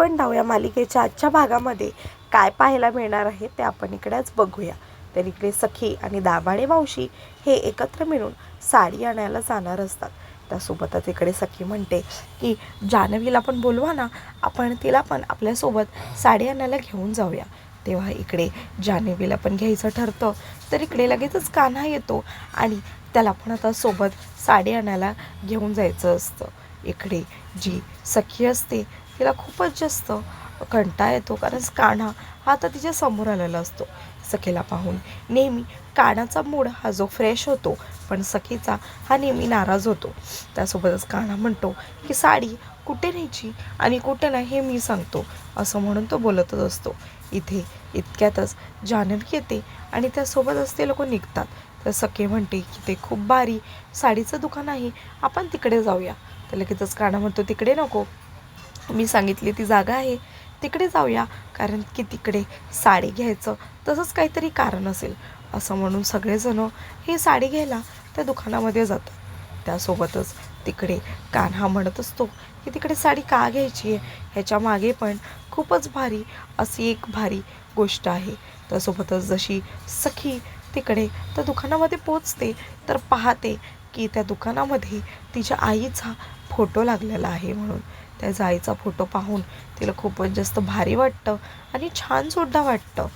आपण जाऊया या मालिकेच्या आजच्या भागामध्ये. काय पाहायला मिळणार आहे ते आपण इकडेच बघूया. तर इकडे सखी आणि दाभाडे मावशी हे एकत्र मिळून साडी आणायला जाणार असतात. त्यासोबतच इकडे सखी म्हणते की जानवीला पण बोलवा ना. आपण तिला पण आपल्यासोबत साडी आणायला घेऊन जाऊया. तेव्हा इकडे जानवीला पण घ्यायचं ठरतं. तर इकडे लगेचच कान्हा येतो आणि त्याला पण आता सोबत साडी आणायला घेऊन जायचं असतं. इकडे जी सखी असते तिला खूपच जास्त कंटाळा येतो कारण कान्हा हा आता तिच्या समोर आलेला असतो. सखीला पाहून नेहमी कानाचा मूड हा जो फ्रेश होतो पण सखीचा हा नेहमी नाराज होतो. त्यासोबतच कान्हा म्हणतो की साडी कुठे न्यायची आणि कुठे नाही हे मी सांगतो असं म्हणून तो बोलतच असतो. इथे इतक्यातच जान्हवी येते आणि त्यासोबतच ते लोक निघतात. तर सखे म्हणते की ते खूप भारी साडीचं दुकान आहे आपण तिकडे जाऊया. तर लगेचच काना म्हणतो तिकडे नको. मी सांगितली ती जागा आहे तिकडे जाऊया. कारण की तिकडे साडी घ्यायचं तसंच काहीतरी कारण असेल. असं म्हणून सगळेजण ही साडी घ्यायला त्या दुकानामध्ये जातात. त्यासोबतच तिकडे कान्हा म्हणत असतो की तिकडे साडी का घ्यायची आहे? ह्याच्या मागे पण खूपच भारी अशी एक भारी गोष्ट आहे. त्यासोबतच जशी सखी तिकडे त्या दुकानामध्ये पोचते तर पाहते की त्या दुकानामध्ये तिच्या आईचा फोटो लागलेला आहे म्हणून. त्या आईचा फोटो पाहून तिला खूपच जास्त भारी वाटतं आणि छानसुद्धा वाटतं.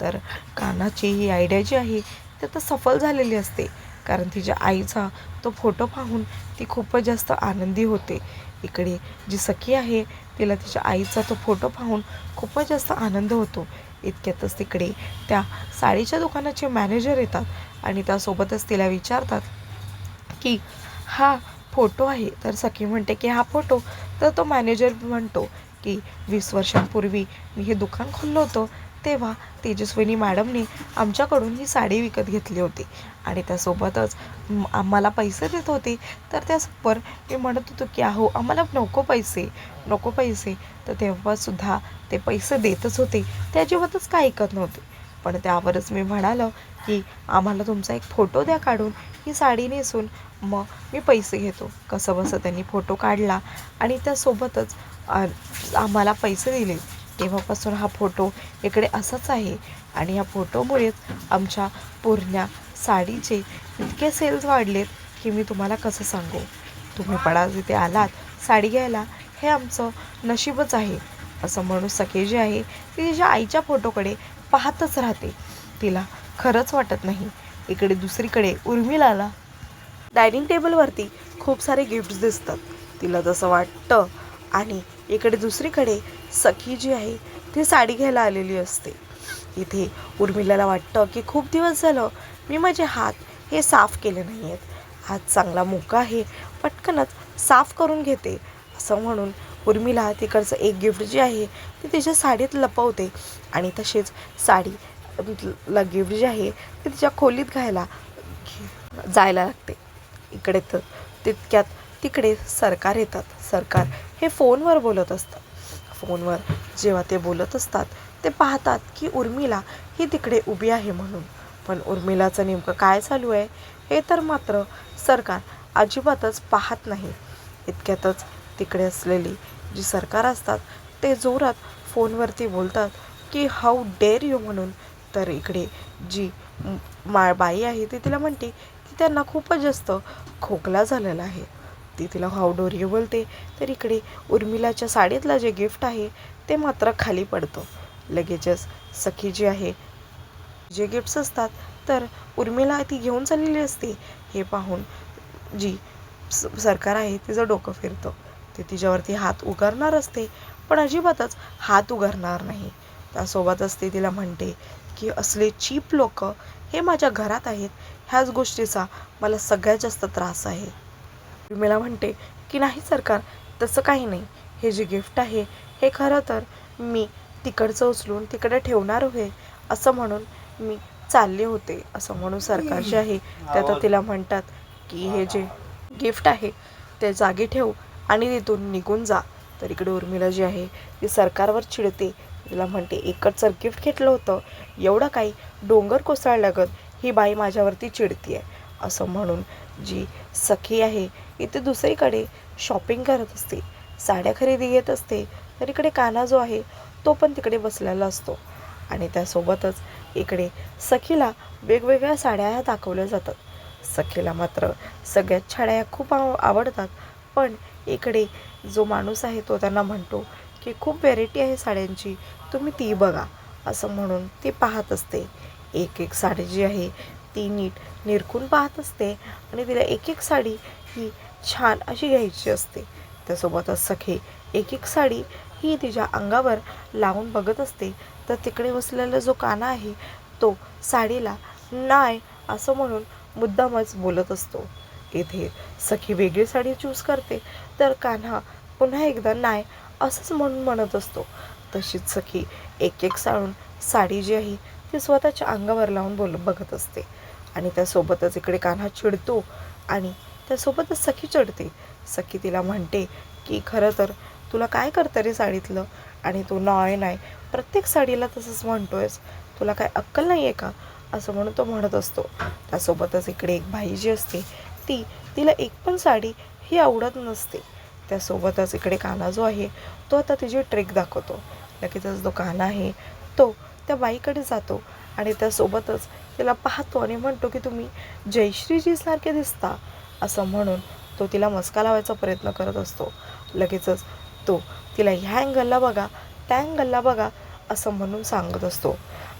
तर कानाची ही आयडिया जी आहे ती तर सफल झालेली असते. कारण तिच्या आईचा तो फोटो पाहून ती खूपच जास्त आनंदी होते. इकडे जी सखी आहे तिला तिच्या आईचा तो फोटो पाहून खूपच जास्त आनंद होतो. इतक्यातच तिकडे त्या साडीच्या दुकानाचे मॅनेजर येतात आणि त्यासोबतच तिला विचारतात की हा फोटो आहे. तर सखी म्हणते की हा फोटो तर तो मॅनेजर म्हणतो की वीस वर्षांपूर्वी मी हे दुकान खोललं होतं तेव्हा तेजस्विनी मॅडमने आमच्याकडून ही साडी विकत घेतली होती आणि त्यासोबतच आम्हाला पैसे देत होते. तर त्यासोबत मी म्हणत होतो की अहो आम्हाला नको पैसे नको पैसे. तर तेव्हासुद्धा ते पैसे देतच होते. ते अजिबातच काय ऐकत नव्हते. पण त्यावरच मी म्हणालं की आम्हाला तुमचा एक फोटो द्या काढून ही साडी नेसून. मग मी पैसे घेतो. कसं बसं त्यांनी फोटो काढला आणि त्यासोबतच आम्हाला पैसे दिले. तेव्हापासून हा फोटो इकडे असाच आहे आणि ह्या फोटोमुळेच आमच्या पूर्ण साडीचे इतके सेल्स वाढलेत की मी तुम्हाला कसं सांगू? तुम्ही पडा जिथे आलात साडी घ्यायला. हे आमचं नशीबच आहे. असं म्हणू सखे जे आहे ती तिच्या आईच्या फोटोकडे पाहतच राहते. तिला खरंच वाटत नाही. इकडे दुसरीकडे उर्मिलाला डायनिंग टेबलवरती खूप सारे गिफ्ट्स दिसतात. तिला तसं वाटतं. आणि इकडे दुसरीकडे सखी जी आहे ती साडी घ्यायला आलेली असते. इथे उर्मिलाला वाटतं की खूप दिवस झालं मी माझे हात हे साफ केले नाही आहेत हात चांगला मोका आहे. पटकनच साफ करून घेते. असं म्हणून उर्मिला तिकडचं एक गिफ्ट जे आहे ते तिच्या साडीत लपवते. आणि तसेच साडी ला गिफ्ट जे आहे ते तिच्या खोलीत घ्यायला जायला लागते. इकडे तर तितक्यात तिकडे सरकार येतात. सरकार हे फोनवर बोलत असतात फोनवर जेव्हा ते बोलत असतात ते पाहतात की उर्मिला ही तिकडे उभी आहे म्हणून. पण उर्मिलाचं नेमकं काय चालू आहे हे तर मात्र सरकार अजिबातच पाहत नाही. इतक्यातच तिकडे असलेली जी सरकार असतात ते जोरात फोनवरती बोलतात की हाऊ डेअर यू म्हणून. तर इकडे जी मा बाई आहे ती तिला म्हणते की त्यांना खूपच जास्त खोकला झालेला आहे. ती तिला हाऊडोर यू बोलते. तर इकडे उर्मिलाच्या साडीतला जे गिफ्ट आहे ते मात्र खाली पडतं. लगेचच सखी जी आहे जे गिफ्ट्स असतात तर उर्मिला ती घेऊन चाललेली असते. हे पाहून जी स सरकार आहे तिचं डोकं फिरतं. ते तिच्यावरती हात उगारणार असते पण अजिबातच हात उगारणार नाही. त्यासोबतच ती तिला म्हणते की असले चीप लोक हे माझ्या घरात आहेत. ह्याच गोष्टीचा मला सगळ्यात जास्त त्रास आहे. उर्मिला म्हणते की नाही सरकार तसं काही नाही. हे जे गिफ्ट आहे हे खरं तर मी तिकडचं उचलून तिकडे ठेवणार आहे. असं म्हणून मी चालले होते. असं म्हणून सरकार जे आहे ते आता तिला म्हणतात की हे जे गिफ्ट आहे ते जागी ठेव. आणि तिथून निघून जा. तर इकडे उर्मिला जी आहे ती सरकारवर चिडते. तिला म्हणते एकच जर गिफ्ट घेतलं होतं एवढं काही डोंगर कोसळल्यागत ही बाई माझ्यावरती चिडती आहे असं म्हणून जी सखी आहे इथे दुसरीकडे शॉपिंग करत असते. साड्या खरेदी घेत असते. तर इकडे कान्हा जो आहे तो पण तिकडे बसलेला असतो. आणि त्यासोबतच इकडे सखीला वेगवेगळ्या साड्या ह्या दाखवल्या जातात. सखीला मात्र सगळ्यात छाड्या ह्या खूप आव आवडतात. पण इकडे जो माणूस आहे तो त्यांना म्हणतो की खूप व्हेरायटी आहे साड्यांची तुम्ही ती बघा असं म्हणून ती पाहत असते. एक एक साडी जी आहे ती नीट निरखून पाहत असते आणि तिला एक एक साडी ही छान अशी घ्यायची असते. त्यासोबतच सखे एक एक साडी ही तिच्या अंगावर लावून बघत असते. तर तिकडे बसलेला जो काना आहे तो साडीला नाय असं म्हणून मुद्दामच बोलत असतो. इथे सखी वेगळी साडी चूज करते. तर कान्हा पुन्हा एकदा नाही असंच म्हणून म्हणत असतो. तशीच सखी एक एक साळून साडी जी आहे ती स्वतःच्या अंगावर लावून बोल बघत असते. आणि त्यासोबतच इकडे कान्हा चिडतो आणि त्यासोबतच सखी चढते सखी तिला म्हणते की खरं तर तुला काय करतं रे साडीतलं? आणि तू नॉय नाही प्रत्येक साडीला तसंच म्हणतोयस. तुला काय अक्कल नाही आहे का? असं म्हणून तो म्हणत असतो. त्यासोबतच इकडे एक बाई जी असते ती तिला एक पण साडी ही आवडत नसते. त्यासोबतच इकडे काना जो आहे तो आता तिची ट्रेक दाखवतो. लगेचच जो काना आहे तो त्या बाईकडे जातो आणि त्यासोबतच तिला पाहतो आणि म्हणतो की तुम्ही जयश्रीजीसारखे दिसता. असं म्हणून तो तिला मस्का लावायचा प्रयत्न करत असतो. लगेचच तो तिला ह्या अँगलला बघा त्या अँगलला बघा असं म्हणून सांगत असतो.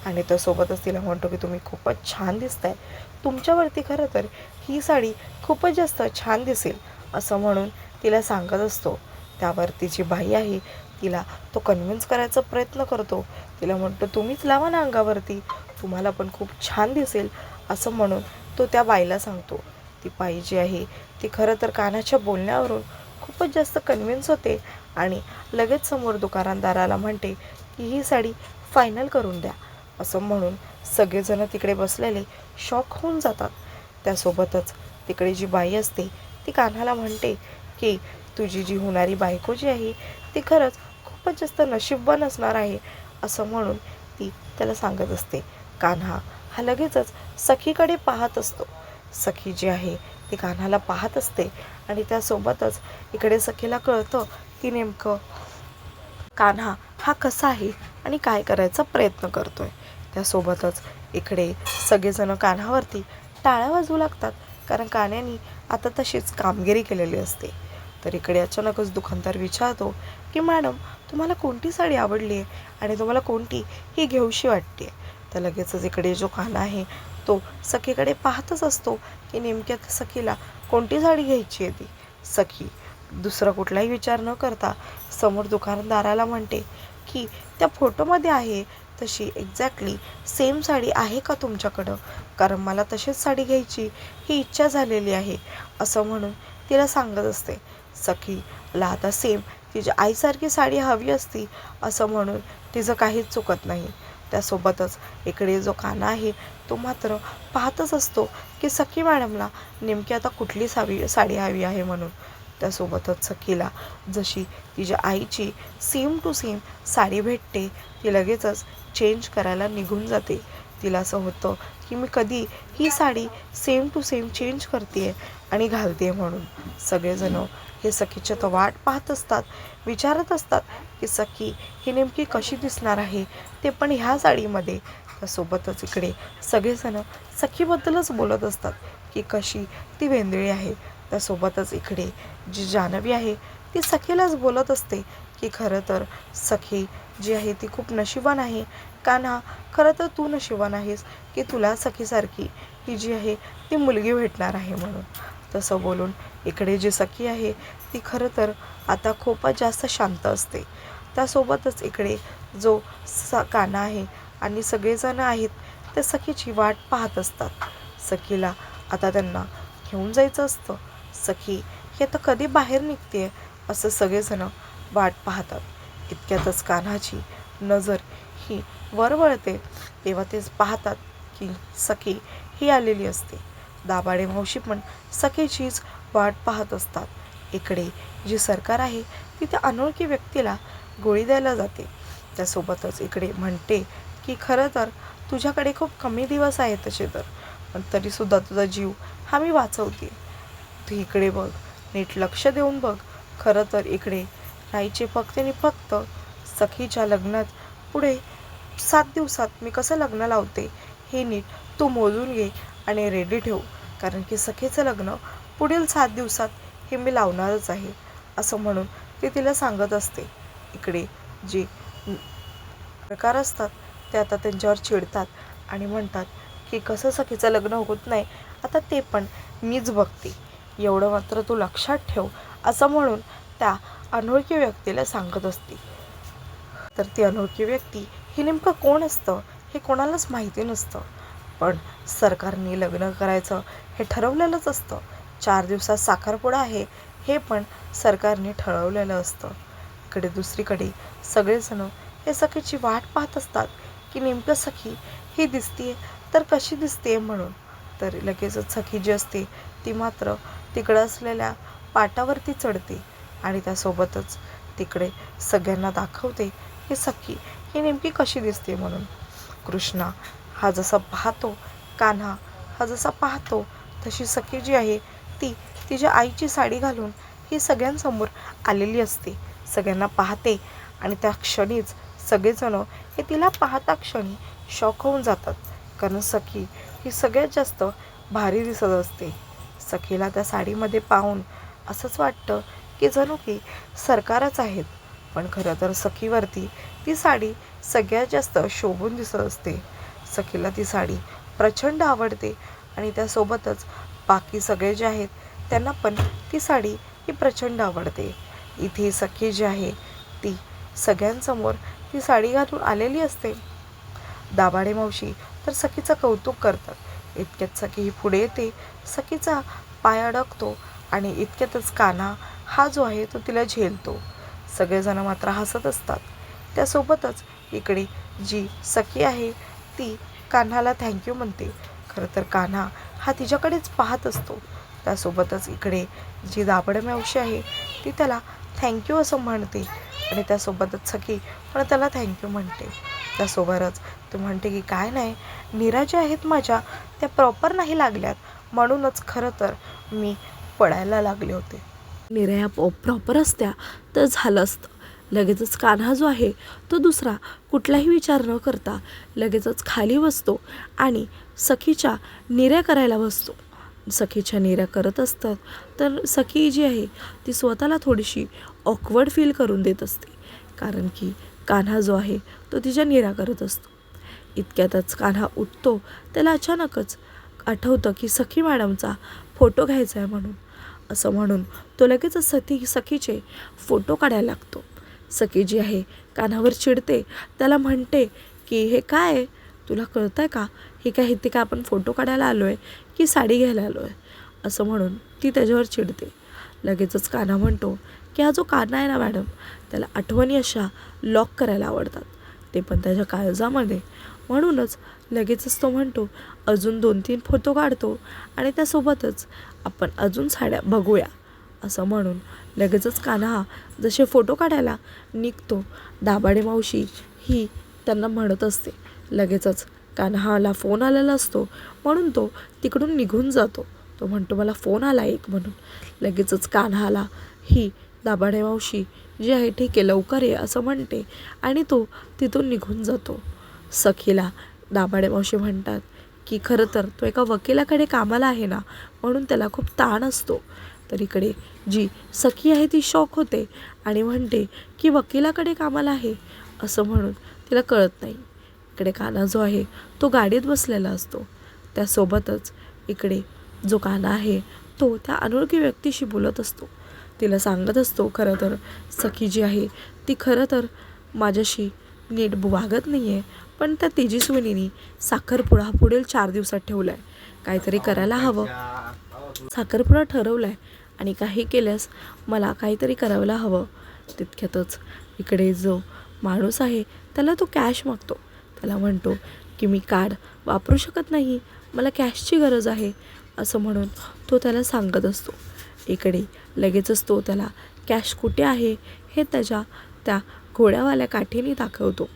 आणि त्यासोबतच तिला म्हणतो की तुम्ही खूपच छान दिसताय. तुमच्यावरती खरं तर ही साडी खूपच जास्त छान दिसेल असं म्हणून तिला सांगत असतो. त्यावरती जी बाई आहे तिला तो कन्व्हिन्स करायचा प्रयत्न करतो. तिला म्हणतो तुम्हीच लावा ना अंगावरती तुम्हाला पण खूप छान दिसेल असं म्हणून तो त्या बाईला सांगतो. ती बाई जी आहे ती खरं तर कानाच्या बोलण्यावरून खूपच जास्त कन्व्हिन्स होते आणि लगेच समोर दुकानदाराला म्हणते की ही साडी फायनल करून द्या असं म्हणून सगळेजण तिकडे बसलेले शॉक होऊन जातात. त्यासोबतच तिकडे जी बाई असते ती कान्हाला म्हणते की तुझी जी होणारी बायको जी आहे ती खरंच खूपच जास्त नशीबवान असणार आहे असं म्हणून ती त्याला सांगत असते. कान्हा हा लगेचच सखीकडे पाहत असतो. सखी जी आहे ती कान्हाला पाहत असते आणि त्यासोबतच इकडे सखीला कळतं की नेमकं कान्हा हा कसा आहे आणि काय करायचा प्रयत्न करतोय. त्यासोबतच इकडे सगळेजण कान्हावरती टाळ्या वाजवू लागतात. कारण कान्यानी आता तशीच कामगिरी केलेली असते. तर इकडे अचानकच दुकानदार विचारतो की मॅडम तुम्हाला कोणती साडी आवडली आहे? आणि तुम्हाला कोणती ही घेऊशी वाटते तर लगेचच इकडे जो काना आहे तो सखीकडे पाहतच असतो की नेमक्या सखीला कोणती साडी घ्यायची आहे ती. सखी दुसरा कुठलाही विचार न करता समोर दुकानदाराला म्हणते की त्या फोटोमध्ये आहे तशी एक्झॅक्टली सेम साडी आहे का तुमच्याकडं? कारण मला तशीच साडी घ्यायची ही इच्छा झालेली आहे. असं म्हणून तिला सांगत असते सखीला आता सेम तिच्या आईसारखी साडी हवी असती. असं म्हणून तिचं काहीच चुकत नाही. त्यासोबतच इकडे जो काना आहे तो मात्र पाहतच असतो की सखी मॅडमला नेमकी आता कुठली सावी साडी हवी आहे म्हणून? त्यासोबतच सखीला. जशी तिच्या आईची सेम टू सेम साडी भेटते ती लगेचच चेंज करायला निघून जाते. तिला असं होतं की मी कधी ही sari same to same change करते आणि घालते म्हणून. सगळेजण हे सखीच्या तर वाट पाहत असतात विचारत असतात की सखी ही नेमकी कशी दिसणार आहे? ते पण ह्या साडीमध्ये. त्यासोबतच इकडे सगळेजण सखीबद्दलच बोलत असतात की कशी ती वेंदळी आहे. त्यासोबतच इकडे जी जानवी आहे ती सखीलाच बोलत असते की खरं तर सखी जी आहे ती खूप नशिबान आहे. कान्हा खरं तर तू नशिबान आहेस की तुला सखीसारखी ही जी आहे ती मुलगी भेटणार आहे म्हणून. तसं बोलून इकडे जी सखी आहे ती खरं तर आता खूपच जास्त शांत असते. त्यासोबतच इकडे जो स काना आहे आणि सगळेजण आहेत ते सखीची वाट पाहत असतात. सखीला आता त्यांना घेऊन जायचं असतं. सखी की आता कधी बाहेर निघते असं सगळेजण वाट पाहतात. इतक्यातच कान्हाची नजर ही वर वळते तेव्हा तेच पाहतात की सखी ही आलेली असते. दाबाडे मावशी पण सखीचीच वाट पाहत असतात. इकडे जी सरकार आहे ती त्या अनोळखी व्यक्तीला गोळी द्यायला जाते. त्यासोबतच इकडे म्हणते की खरं तर तुझ्याकडे खूप कमी दिवस आहेत तसे तर पण तरीसुद्धा तुझा जीव हा मी वाचवते तू इकडे बघ नीट लक्ष देऊन बघ. खरं तर इकडे राईचे फक्त आणि फक्त सखीच्या लग्नात पुढे सात दिवसात मी कसं लग्न लावते हे नीट तू मोजून घे आणि रेडी ठेव. कारण की सखीचं लग्न पुढील सात दिवसात हे मी लावणारच आहे असं म्हणून ती तिला सांगत असते. इकडे जे प्रकार असतात ते आता त्यांच्यावर चिडतात आणि म्हणतात की कसं सखीचं लग्न होत नाही आता ते पण मीच बघते. एवढं मात्र तू लक्षात ठेव असं म्हणून त्या अनोळखी व्यक्तीला सांगत असते. तर ती अनोळखी व्यक्ती ही नेमकं कोण असतं हे कोणालाच माहिती नसतं. पण सरकारने लग्न करायचं हे ठरवलेलंच असतं. चार दिवसात साखरपुडा आहे हे पण सरकारने ठरवलेलं असतं. इकडे दुसरीकडे सगळेजण हे सखीची वाट पाहत असतात की नेमकं सखी ही दिसतीये तर कशी दिसते म्हणून. तर लगेचच सखी जी असते ती मात्र तिकडं असलेल्या पाटावरती चढते आणि त्यासोबतच तिकडे सगळ्यांना दाखवते की सखी ही नेमकी कशी दिसते म्हणून. कृष्णा हा जसा पाहतो कान्हा हा जसा पाहतो तशी सखी जी आहे ती तिच्या आईची साडी घालून ही सगळ्यांसमोर आलेली असते. सगळ्यांना पाहते आणि त्या क्षणीच सगळेजणं हे तिला पाहता क्षणी शॉक होऊन जातात. कारण सखी ही सगळ्यात जास्त भारी दिसत असते. सखीला त्या साडीमध्ये पाहून असंच वाटतं की जणू की सरकारच आहेत. पण खरं तर सखीवरती ती साडी सगळ्यात जास्त शोभून दिसत असते. सखीला ती साडी प्रचंड आवडते आणि त्यासोबतच बाकी सगळे जे आहेत त्यांना पण ती साडी ही प्रचंड आवडते. इथे सखी जी आहे ती सगळ्यांसमोर ती साडी घालून आलेली असते. दाभाडे मावशी तर सखीचं कौतुक करतात. इतक्यात सखी ही पुढे येते. सखीचा पाय अडकतो आणि इतक्यातच कान्हा हा जो आहे तो तिला झेलतो. सगळेजण मात्र हसत असतात. त्यासोबतच इकडे जी सखी आहे ती कान्हाला थँक्यू म्हणते. खरं तर कान्हा हा तिच्याकडेच पाहत असतो. त्यासोबतच इकडे जी दाबड मावशी आहे ती त्याला थँक्यू असं म्हणते आणि त्यासोबतच सखी पण त्याला थँक्यू म्हणते. त्यासोबतच ती म्हणते की काय नाही निरा ज्या आहेत माझ्या. त्या प्रॉपर नाही लागल्यात. म्हणूनच खरं तर मी पडायला लागले होते. निऱ्या ह्या प्रॉपर असत्या तर झालं असतं. लगेचच कान्हा जो आहे तो दुसरा. कुठलाही विचार न करता लगेचच खाली बसतो आणि सखीच्या निऱ्या करायला बसतो. सखीच्या निऱ्या करत असतात तर सखी जी आहे ती स्वतःला थोडीशी ऑकवर्ड फील करून देत असते. कारण की कान्हा जो आहे तो तिच्या निऱ्या करत असतो. इतक्यातच कान्हा उठतो त्याला अचानकच आठवतं की सखी मॅडमचा फोटो घ्यायचा आहे म्हणून. असं म्हणून तो लगेचच सती सखीचे फोटो काढायला लागतो. सखी जी आहे कानावर चिडते. त्याला म्हणते की हे काय? आहे तुला कळतं आहे का? हे काय इथे का आपण फोटो काढायला आलो आहे की साडी घ्यायला आलो आहे असं म्हणून ती त्याच्यावर चिडते. लगेचच काना म्हणतो की हा जो काना आहे ना मॅडम त्याला आठवणी अशा लॉक करायला आवडतात. ते पण त्याच्या काळजामध्ये म्हणूनच लगेचच तो म्हणतो अजून दोन तीन फोटो काढतो आणि त्यासोबतच आपण अजून साड्या बघूया. असं म्हणून लगेचच कान्हा जसे फोटो काढायला निघतो दाभाडे मावशी ही त्यांना म्हणत असते. लगेचच कान्हाला फोन आलेला असतो म्हणून तो तिकडून निघून जातो. तो म्हणतो मला फोन आला एक म्हणून. लगेचच कान्हाला ही दाभाडे मावशी जी आहे ठीक आहे लवकर ये असं म्हणते आणि तो तिथून निघून जातो. सखीला दाभाडे मावशी म्हणतात की खरं तर तो एका वकिलाकडे कामाला आहे ना म्हणून त्याला खूप ताण असतो. तर इकडे जी सखी आहे ती शॉक होते आणि म्हणते की वकिलाकडे कामाला आहे. असं म्हणून तिला कळत नाही. इकडे काना जो आहे तो गाडीत बसलेला असतो. त्यासोबतच इकडे जो काना आहे तो त्या अनोळखी व्यक्तीशी बोलत असतो. तिला सांगत असतो खरं तर सखी जी आहे ती खरं तर माझ्याशी नीट वागत नाही आहे पण त्या तेजस्विनीने साखरपुडा पुढील चार दिवसात ठेवला आहे काहीतरी करायला हवं. साखरपुडा ठरवला आहे आणि काही केल्यास मला काहीतरी करायला हवं. तितक्यातच इकडे जो माणूस आहे त्याला तो कॅश मागतो. त्याला म्हणतो की मी कार्ड वापरू शकत नाही. मला कॅशची गरज आहे. असं म्हणून तो त्याला सांगत असतो. इकडे लगेचच तो त्याला कॅश कुठे आहे? हे त्याच्या त्या घोड्यावाल्या काठीने दाखवतो.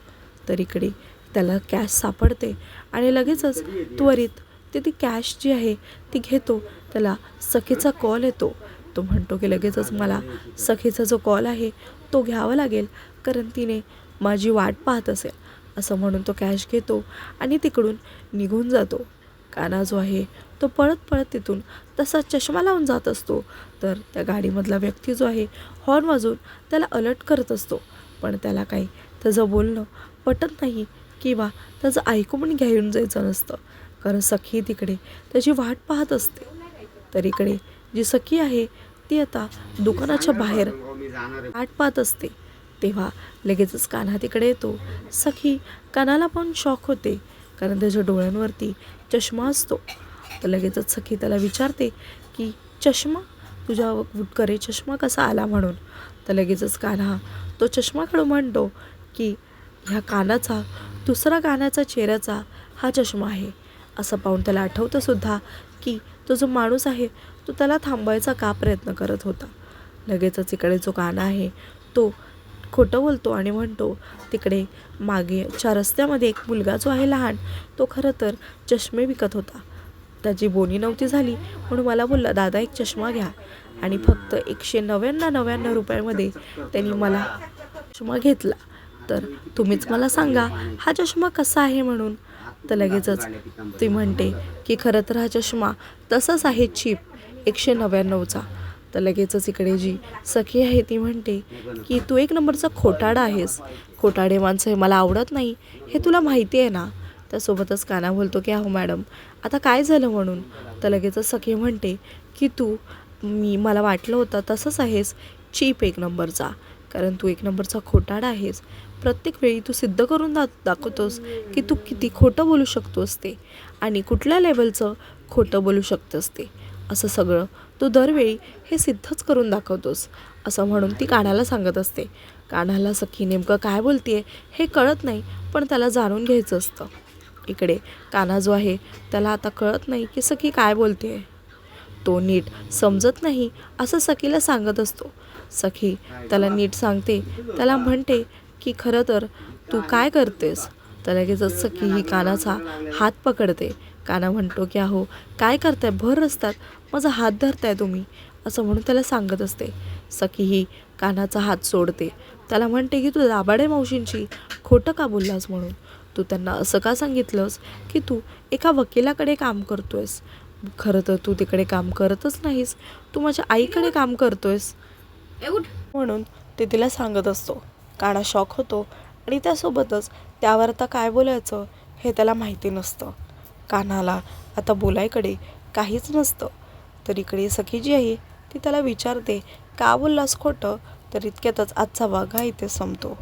तर इकडे त्याला कॅश सापडते. आणि लगेचच त्वरित ते ती कॅश जी आहे ती घेतो. त्याला सखीचा कॉल येतो. तो म्हणतो की लगेचच मला सखीचा जो कॉल आहे तो घ्यावा लागेल. कारण तिने माझी वाट पाहत असेल. असं म्हणून तो कॅश घेतो आणि तिकडून निघून जातो. काना जो आहे तो पळत पळत तिथून तसा चष्मा लावून जात असतो. तर त्या गाडीमधला व्यक्ती जो आहे हॉर्न वाजून त्याला अलर्ट करत असतो. पण त्याला काही त्याचं बोलणं पटत नाही. किंवा त्याचं ऐकू पण घेऊन जायचं नसतं. कारण सखी तिकडे त्याची वाट पाहत असते. तर इकडे जी सखी आहे ती आता दुकानाच्या बाहेर वाट पाहत असते. तेव्हा लगेचच कान्हा तिकडे येतो. सखी कानाला पण शॉक होते कारण त्याच्या डोळ्यांवरती चष्मा असतो. तर लगेचच सखी त्याला विचारते की चष्मा? तुझ्या करे चष्मा कसा आला म्हणून? तर लगेचच कान्हा तो चष्मा काढून म्हणतो की ह्या कानाचा दुसरा कानाचा चेहऱ्याचा हा चष्मा आहे. असं पाहून त्याला आठवतं सुद्धा की तो जो माणूस आहे तो त्याला थांबवायचा का प्रयत्न करत होता. लगेचच इकडे जो काना आहे तो खोटं बोलतो आणि म्हणतो तिकडे मागेच्या रस्त्यामध्ये एक मुलगा जो आहे लहान तो खरं तर चष्मे विकत होता. त्याची बोनी नव्हती झाली म्हणून मला बोलला दादा एक चष्मा घ्या. आणि फक्त एकशे नव्याण्णव नव्याण्णव रुपयामध्ये त्यांनी मला चष्मा घेतला. तर तुम्हीच मला सांगा हा चष्मा कसा आहे म्हणून? तर लगेचच ती म्हणते की खरं तर हा चष्मा तसाच आहे चीप एकशे नव्याण्णवचा. तर लगेचच इकडे जी सखी आहे ती म्हणते की तू एक नंबरचा खोटाडा आहेस. खोटाडे माणसं हे मला आवडत नाही. हे तुला माहिती आहे ना? त्यासोबतच काना बोलतो की अहो मॅडम आता काय झालं म्हणून? तर लगेचच सखी म्हणते की तू मी मला वाटलं होतं तसंच आहेस. चीप एक नंबरचा. कारण तू एक नंबरचा खोटाडा आहेस. प्रत्येक वेळी तू सिद्ध करून दा दाखवतोस की तू किती खोटं बोलू शकतोस ते आणि कुठल्या लेवलचं खोटं बोलू शकतोस ते असं सगळं तू दरवेळी हे सिद्धच करून दाखवतोस असं म्हणून ती कानाला सांगत असते. कानाला सखी नेमकं काय बोलते हे कळत नाही पण त्याला जाणून घ्यायचं असतं. इकडे काना जो आहे त्याला आता कळत नाही की सखी काय बोलते तो नीट समजत नाही असं सखीला सांगत असतो. सखी त्याला नीट सांगते त्याला म्हणते की खरं तर तू काय करतेस? तर लगेचच सखी ही कानाचा हात पकडते. काना म्हणतो की अहो काय करताय? भर रस्त्यात. माझा हात धरताय तुम्ही. असं म्हणून त्याला सांगत असते. सखी ही कानाचा हात सोडते. त्याला म्हणते की तू दाबाडे मावशींची खोटं का बोललास म्हणून? तू त्यांना असं का सांगितलंस की तू एका वकिलाकडे काम करतोयस? खरं तर तू तिकडे काम करतच नाहीस. तू माझ्या आईकडे काम करतोयस. म्हणून ते तिला सांगत असतो. काना शॉक होतो आणि त्यासोबतच त्यावर आता काय बोलायचं हे त्याला माहिती नसतं. कान्हाला आता बोलायकडे काहीच नसतं. तर इकडे सखी जी आहे ती त्याला विचारते का बोललास खोटं? तर इतक्यातच आजचा वाघा इथे संपतो.